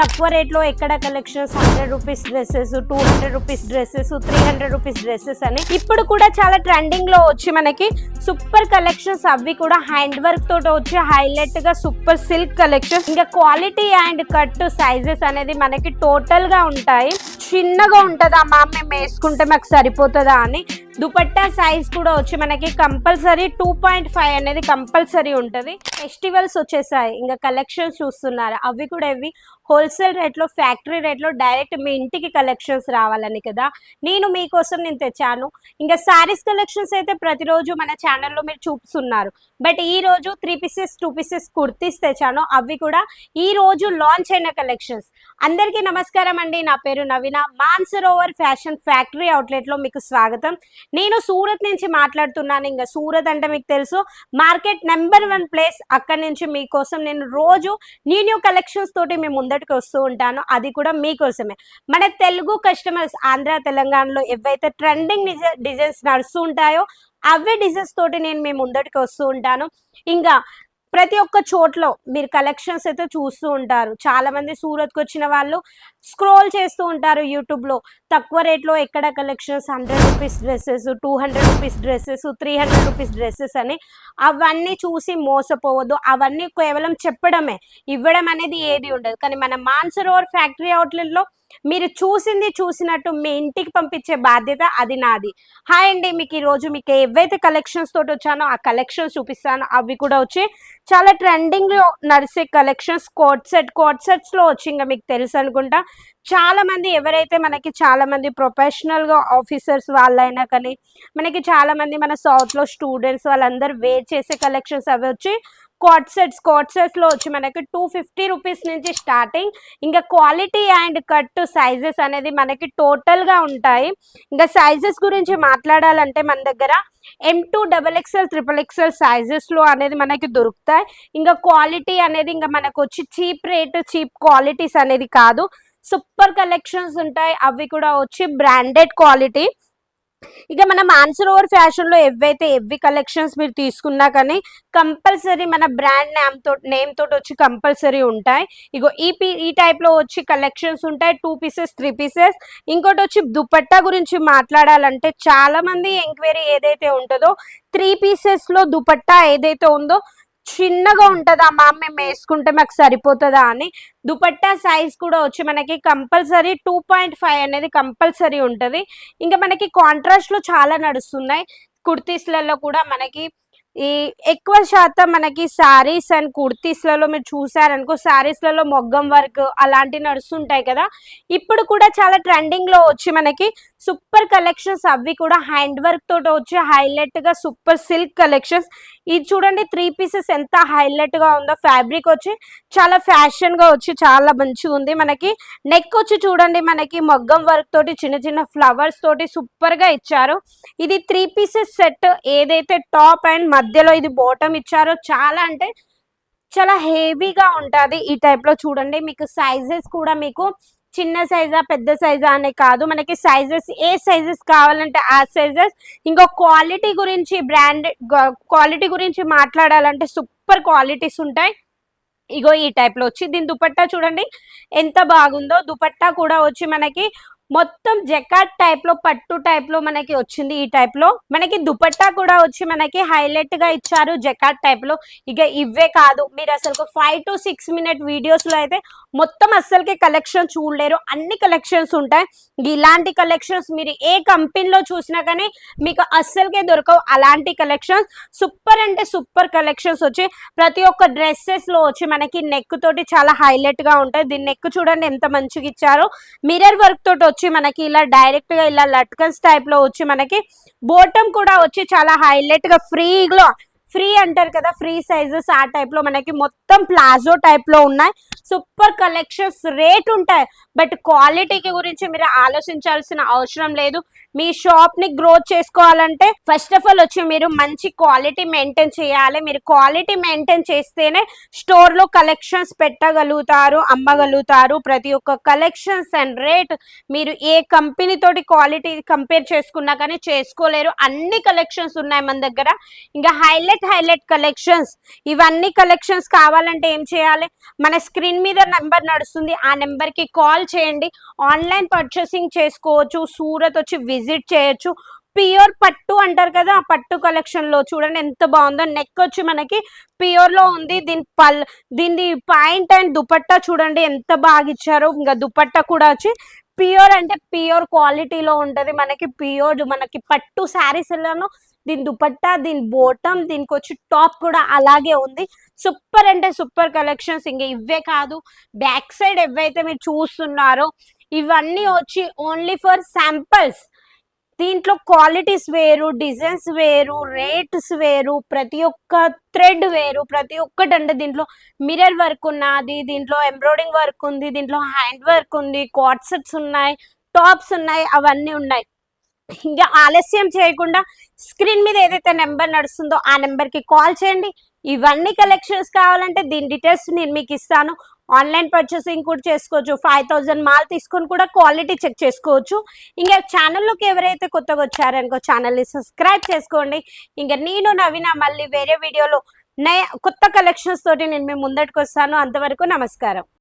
తక్కువ రేట్లో ఎక్కడ collections? Hundred rupees dresses two hundred rupees dresses three hundred rupees dresses అని. ఇప్పుడు కూడా చాలా ట్రెండింగ్లో వచ్చి మనకి సూపర్ కలెక్షన్స్ అవి కూడా హ్యాండ్ వర్క్ తోటి వచ్చి హైలైట్గా సూపర్ సిల్క్ కలెక్షన్స్. ఇంకా క్వాలిటీ అండ్ కట్ సైజెస్ అనేది మనకి టోటల్గా ఉంటాయి. చిన్నగా ఉంటుందా మా మేము వేసుకుంటే మాకు సరిపోతుందా అని దుపట్టా సైజ్ కూడా వచ్చి మనకి కంపల్సరీ టూ పాయింట్ ఫైవ్ అనేది కంపల్సరీ ఉంటుంది. ఫెస్టివల్స్ వచ్చేసాయి. ఇంకా కలెక్షన్స్ చూస్తున్నారు. అవి కూడా ఇవి హోల్సేల్ రేట్లో ఫ్యాక్టరీ రేట్లో డైరెక్ట్ మీ ఇంటికి కలెక్షన్స్ రావాలని కదా. నేను మీకోసం నేను తెచ్చాను. ఇంకా శారీస్ కలెక్షన్స్ అయితే ప్రతిరోజు మన ఛానల్లో మీరు చూపిస్తున్నారు. బట్ ఈ రోజు three pieces two pieces kurtis తెచ్చాను. అవి కూడా ఈ రోజు లాంచ్ అయిన కలెక్షన్స్ అందరికీ నమస్కారం అండి. నా పేరు నవీన. మాన్సరోవర్ ఫ్యాషన్ ఫ్యాక్టరీ అవుట్లెట్లో మీకు స్వాగతం. నేను సూరత్ నుంచి మాట్లాడుతున్నాను. ఇంకా సూరత్ అంటే మీకు తెలుసు. మార్కెట్ నెంబర్ వన్ ప్లేస్ అక్కడి నుంచి మీకోసం నేను రోజు న్యూ న్యూ కలెక్షన్స్ తోటి మేము ముందటికి వస్తూ ఉంటాను. అది కూడా మీకోసమే. మన తెలుగు కస్టమర్స్ ఆంధ్ర తెలంగాణలో ఏవైతే ట్రెండింగ్ డిజైన్స్ నడుస్తూ ఉంటాయో అవే డిజైన్స్ తోటి నేను మీ ముందటికి వస్తూ ఉంటాను. ఇంకా ప్రతి ఒక్క చోట్లో మీరు కలెక్షన్స్ అయితే చూస్తూ ఉంటారు. చాలా మంది సూరత్కి వచ్చిన వాళ్ళు స్క్రోల్ చేస్తూ ఉంటారు యూట్యూబ్లో తక్కువ రేట్లో ఎక్కడ collections hundred rupees dresses two hundred rupees dresses three hundred rupees dresses అని అవన్నీ చూసి మోసపోవద్దు. అవన్నీ కేవలం చెప్పడమే. ఇవ్వడం అనేది ఏది ఉండదు. కానీ మన మాన్సరోవర్ ఫ్యాక్టరీ అవుట్లెట్లో మీరు చూసింది చూసినట్టు మీ ఇంటికి పంపించే బాధ్యత అది నాది. హాయ్ అండి మీకు ఈరోజు మీకు ఏవైతే కలెక్షన్స్ తోటి వచ్చానో ఆ కలెక్షన్స్ చూపిస్తాను. అవి కూడా వచ్చి చాలా ట్రెండింగ్లో నడిచే కలెక్షన్స్ కోట్ సెట్ కోట్ సెట్స్లో వచ్చి ఇంకా మీకు తెలుసు అనుకుంటా. చాలా మంది ఎవరైతే మనకి చాలా మంది ప్రొఫెషనల్గా ఆఫీసర్స్ వాళ్ళైనా కానీ మనకి చాలా మంది మన సౌత్లో స్టూడెంట్స్ వాళ్ళందరూ వేర్ చేసే కలెక్షన్స్ అవి వచ్చి కోట్ సెట్స్ కోట్ సెట్స్లో వచ్చి మనకి టూ ఫిఫ్టీ రూపీస్ నుంచి స్టార్టింగ్ ఇంకా క్వాలిటీ అండ్ కట్ సైజెస్ అనేది మనకి టోటల్గా ఉంటాయి. ఇంకా సైజెస్ గురించి మాట్లాడాలంటే మన దగ్గర M to double XL triple XL సైజెస్లో అనేది మనకి దొరుకుతాయి. ఇంకా క్వాలిటీ అనేది ఇంకా మనకు వచ్చి చీప్ రేట్ చీప్ క్వాలిటీస్ అనేది కాదు. సూపర్ కలెక్షన్స్ ఉంటాయి. అవి కూడా వచ్చి బ్రాండెడ్ క్వాలిటీ ఇక మన మాన్సరోవర్ ఫ్యాషన్లో ఎవైతే ఎవ్వి కలెక్షన్స్ మీరు తీసుకున్నా కానీ కంపల్సరీ మన బ్రాండ్ నేమ్ తోటి నేమ్ తోటి వచ్చి కంపల్సరీ ఉంటాయి. ఇగో ఈ పీ ఈ టైప్లో వచ్చి కలెక్షన్స్ ఉంటాయి. Two pieces three pieces. ఇంకోటి వచ్చి దుపట్టా గురించి మాట్లాడాలంటే చాలా మంది ఎంక్వైరీ ఏదైతే ఉంటుందో త్రీ పీసెస్లో దుపట్టా ఏదైతే ఉందో చిన్నగా ఉంటుందా మా మేము వేసుకుంటే మాకు సరిపోతుందా అని. దుపట్టా సైజ్ కూడా వచ్చి మనకి కంపల్సరీ టూ పాయింట్ ఫైవ్ అనేది కంపల్సరీ ఉంటుంది. ఇంకా మనకి కాంట్రాస్ట్లో చాలా నడుస్తున్నాయి. కుర్తీస్లలో కూడా మనకి ఈ ఎక్కువ శాతం మనకి శారీస్ అండ్ కుర్తీస్లలో మీరు చూసారనుకో శారీస్లలో మొగ్గం వర్క్ అలాంటివి నడుస్తుంటాయి కదా. ఇప్పుడు కూడా చాలా ట్రెండింగ్లో వచ్చి మనకి సూపర్ కలెక్షన్స్ అవి కూడా హ్యాండ్ వర్క్ తోటి వచ్చి హైలైట్గా సూపర్ సిల్క్ కలెక్షన్స్. ఇది చూడండి త్రీ పీసెస్ ఎంత హైలైట్గా ఉందో ఫ్యాబ్రిక్ వచ్చి చాలా ఫ్యాషన్గా వచ్చి చాలా మంచిగా ఉంది. మనకి నెక్ వచ్చి చూడండి మనకి మొగ్గం వర్క్ తోటి చిన్న చిన్న ఫ్లవర్స్ తోటి సూపర్గా ఇచ్చారు. ఇది త్రీ పీసెస్ సెట్ ఏదైతే టాప్ అండ్ మధ్యలో ఇది బాటమ్ ఇచ్చారో చాలా అంటే చాలా హెవీగా ఉంటుంది ఈ టైప్లో చూడండి. మీకు సైజెస్ కూడా మీకు చిన్న సైజా పెద్ద సైజా అనే కాదు. మనకి సైజెస్ ఏ సైజెస్ కావాలంటే ఆ సైజెస్ ఇంకో క్వాలిటీ గురించి బ్రాండ్ క్వాలిటీ గురించి మాట్లాడాలంటే సూపర్ క్వాలిటీస్ ఉంటాయి. ఇగో ఈ టైప్లో వచ్చి దీని దుపట్టా చూడండి. ఎంత బాగుందో. దుపట్టా కూడా వచ్చి మనకి మొత్తం జకాట్ టైప్లో పట్టు టైప్లో మనకి వచ్చింది ఈ టైప్లో. మనకి దుపట్టా కూడా వచ్చి మనకి హైలైట్గా ఇచ్చారు జకాట్ టైప్లో. ఇక ఇవే కాదు. మీరు అసలు ఫైవ్ టు సిక్స్ మినిట్ వీడియోస్లో అయితే మొత్తం అస్సలకి కలెక్షన్ చూడలేరు. అన్ని కలెక్షన్స్ ఉంటాయి. ఇలాంటి కలెక్షన్స్ మీరు ఏ కంపెనీలో చూసినా కానీ మీకు అస్సలకే దొరకవు. అలాంటి కలెక్షన్స్ సూపర్ అంటే సూపర్ కలెక్షన్స్ వచ్చి ప్రతి ఒక్క డ్రెస్సెస్లో వచ్చి మనకి నెక్ తోటి చాలా హైలైట్గా ఉంటాయి. దీని నెక్ చూడండి ఎంత మంచిగా ఇచ్చారో. మిర్రర్ వర్క్ తోటి వచ్చి మనకి ఇలా డైరెక్ట్గా ఇలా లట్కన్స్ టైప్లో వచ్చి మనకి బోటం కూడా వచ్చి చాలా హైలైట్గా ఫ్రీగా ఫ్రీ అంటారు కదా ఫ్రీ సైజెస్ ఆ టైప్లో మనకి మొత్తం ప్లాజో టైప్లో ఉన్నాయి. సూపర్ కలెక్షన్స్ రేట్ ఉంటాయి. బట్ క్వాలిటీకి గురించి మీరు ఆలోచించాల్సిన అవసరం లేదు. మీ షాప్ని గ్రోత్ చేసుకోవాలంటే ఫస్ట్ ఆఫ్ ఆల్ వచ్చి మీరు మంచి క్వాలిటీ మెయింటైన్ చేయాలి. మీరు క్వాలిటీ మెయింటైన్ చేస్తేనే స్టోర్లో కలెక్షన్స్ పెట్టగలుగుతారు అమ్మగలుగుతారు. ప్రతి ఒక్క కలెక్షన్స్ అండ్ రేట్ మీరు ఏ కంపెనీ తోటి క్వాలిటీ కంపేర్ చేసుకున్నా కానీ చేసుకోలేరు. అన్ని కలెక్షన్స్ ఉన్నాయి మన దగ్గర. ఇంకా హైలైట్ హైలైట్ హైలైట్ కలెక్షన్స్. ఇవన్నీ కలెక్షన్స్ కావాలంటే ఏం చేయాలి? మన స్క్రీన్ మీద నెంబర్ నడుస్తుంది. ఆ నెంబర్కి కాల్ చేయండి. ఆన్లైన్ పర్చేసింగ్ చేసుకోవచ్చు. సూరత్ వచ్చి విజిట్ చేయొచ్చు. ప్యూర్ పట్టు అంటారు కదా ఆ పట్టు కలెక్షన్లో చూడండి ఎంత బాగుందో. నెక్ వచ్చి మనకి ప్యూర్లో ఉంది. దీని పల్ దీని పాయింట్ అండ్ దుపట్టా చూడండి ఎంత బాగా ఇచ్చారో. ఇంకా దుపట్టా కూడా వచ్చి ప్యూర్ అంటే ప్యూర్ క్వాలిటీలో ఉంటుంది. మనకి ప్యూర్ మనకి పట్టు శారీస్ ఎలానో దీని దుపట్టా దీని బోటం దీనికి వచ్చి టాప్ కూడా అలాగే ఉంది. సూపర్ అంటే సూపర్ కలెక్షన్స్ ఇంకా ఇవే కాదు. బ్యాక్ సైడ్ ఎవైతే మీరు చూస్తున్నారో ఇవన్నీ వచ్చి ఓన్లీ ఫర్ శాంపిల్స్ దీంట్లో క్వాలిటీస్ వేరు డిజైన్స్ వేరు రేట్స్ వేరు ప్రతి ఒక్క థ్రెడ్ వేరు. ప్రతి ఒక్కటి అంటే దీంట్లో మిరర్ వర్క్ ఉన్నది దీంట్లో ఎంబ్రాయిడింగ్ వర్క్ ఉంది దీంట్లో హ్యాండ్ వర్క్ ఉంది కాట్సెట్స్ ఉన్నాయి టాప్స్ ఉన్నాయి అవన్నీ ఉన్నాయి. ఇంకా ఆలస్యం చేయకుండా స్క్రీన్ మీద ఏదైతే నెంబర్ నడుస్తుందో ఆ నెంబర్కి కాల్ చేయండి. ఇవన్నీ కలెక్షన్స్ కావాలంటే దీని డీటెయిల్స్ నేను మీకు ఇస్తాను. ఆన్లైన్ పర్చేసింగ్ కూడా చేసుకోవచ్చు. ఫైవ్ థౌజండ్ మాల్ తీసుకొని కూడా క్వాలిటీ చెక్ చేసుకోవచ్చు. ఇంకా ఛానల్లోకి ఎవరైతే కొత్తగా వచ్చారనుకో ఛానల్ని సబ్స్క్రైబ్ చేసుకోండి. ఇంకా నేను నవీన మళ్ళీ వేరే వీడియోలో నయా కొత్త కలెక్షన్స్ తోటి నేను మీ ముందటికి వస్తాను అంతవరకు నమస్కారం.